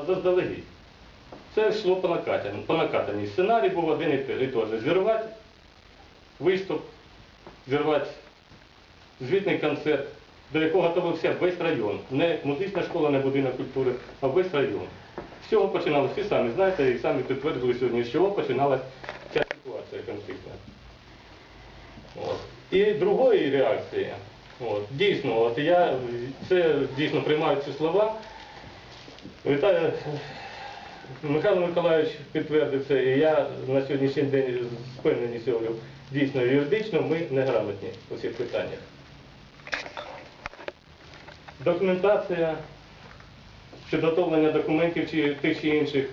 А заздалегідь. Це йшло по накатанні. По накатанні. Сценарій був один і той же. Зірвати виступ, зірвати звітний концерт, до якого готувався весь район. Не музична школа, не будинок культури, а весь район. З цього починалося, всі самі знаєте, і самі підтвердили сьогодні, з чого починалася ця ситуація конфліктна. От. І другої реакції, от, дійсно, от я це дійсно приймаю ці слова. Вітаю, Михайло Миколаївич підтвердив це, і я на сьогоднішній день з говорю, дійсно юридично ми неграмотні у цих питаннях. Документація, підготовлення документів чи тих чи інших,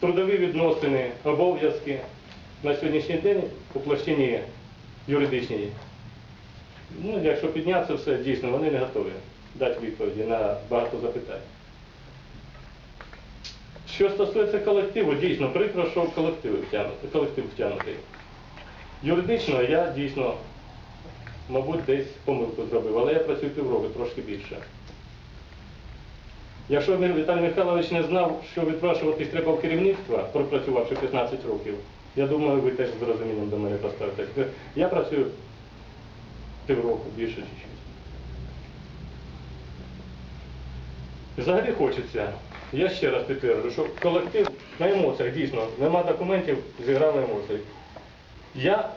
трудові відносини, обов'язки на сьогоднішній день у площині юридичній. Ну, якщо піднятися все, дійсно, вони не готові дати відповіді на багато запитань. Що стосується колективу, дійсно прикро, що колектив втягнутий. Колектив втягнутий. Юридично я дійсно, мабуть, десь помилку зробив, але я працюю півроку, трошки більше. Якщо Віталій Михайлович не знав, що відпрашуватись треба в керівництва, пропрацювавши 15 років, я думаю, ви теж з розумінням до мене поставитесь. Я працюю півроку, більше чуть-чуть. Взагалі хочеться, я ще раз підтверджую, що колектив на емоціях дійсно, нема документів, зіграли емоції. Я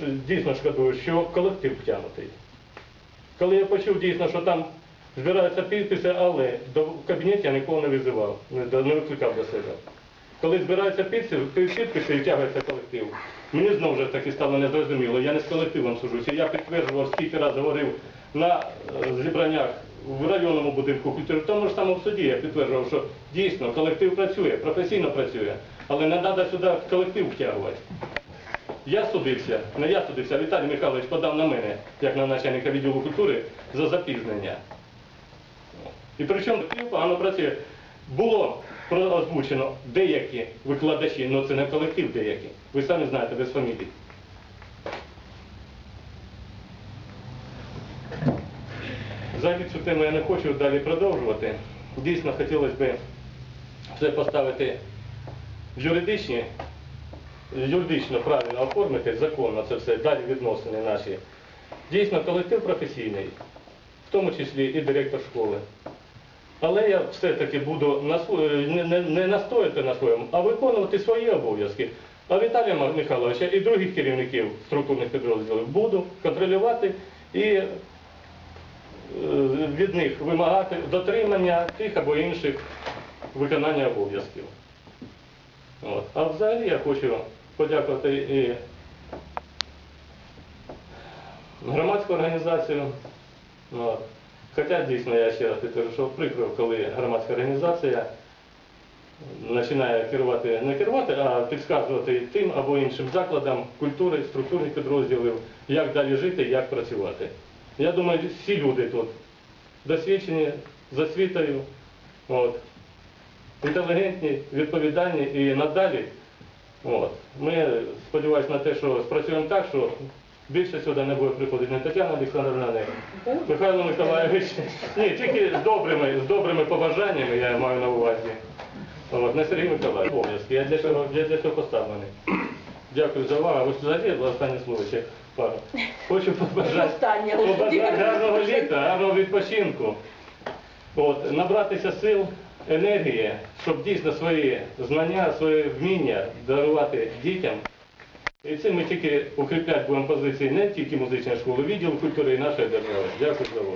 дійсно шкодую, що колектив втягнутий. Коли я почув дійсно, що там збираються підписи, але до в кабінеті я нікого не визивав, не, викликав до себе. Коли збираються підписи, і втягується колектив. Мені знову ж таки стало незрозуміло, я не з колективом сужуся. Я підтверджував, скільки разів говорив на е, зібраннях в районному будинку культури, в тому ж самому суді я підтверджував, що дійсно колектив працює, професійно працює, але не треба сюди колектив втягувати. Я судився, не я судився, Віталій Михайлович подав на мене, як на начальника відділу культури, за запізнення. І причому погано працює. Було озвучено деякі викладачі, але це не колектив деякі. Ви самі знаєте без фамілій. Взагалі цю тему я не хочу далі продовжувати. Дійсно, хотілося б все поставити юридичні, юридично правильно оформити, законно це все, далі відносини наші. Дійсно, колектив професійний, в тому числі і директор школи. Але я все-таки буду не, не, настояти на своєму, а виконувати свої обов'язки. А Віталія Михайловича і других керівників структурних підрозділів буду контролювати і е, від них вимагати дотримання тих або інших виконання обов'язків. А взагалі я хочу подякувати і громадську організацію. От. Хоча дійсно я ще раз підтверджую, що прикро, коли громадська організація починає керувати, не керувати, а підказувати тим або іншим закладам культури, структурних підрозділів, як далі жити, як працювати. Я думаю, всі люди тут досвідчені, з освітою, от, інтелігентні, відповідальні і надалі. От. Ми сподіваємося на те, що спрацюємо так, що більше сюди не буде приходити не Тетяна Олександровна, не Михайло Миколаївич. Ні, тільки з добрими, з добрими побажаннями я маю на увазі. От, не Сергій Миколаївич. Я для цього, я для цього поставлений. Дякую за увагу. Ви ж останнє слово ще пару. Хочу побажати, Останнє. побажати гарного літа, гарного відпочинку. От, набратися сил, енергії, щоб дійсно свої знання, свої вміння дарувати дітям. І цим ми тільки укріпляти будемо позиції не тільки музичної школи, відділу культури і нашої держави. Дякую за увагу.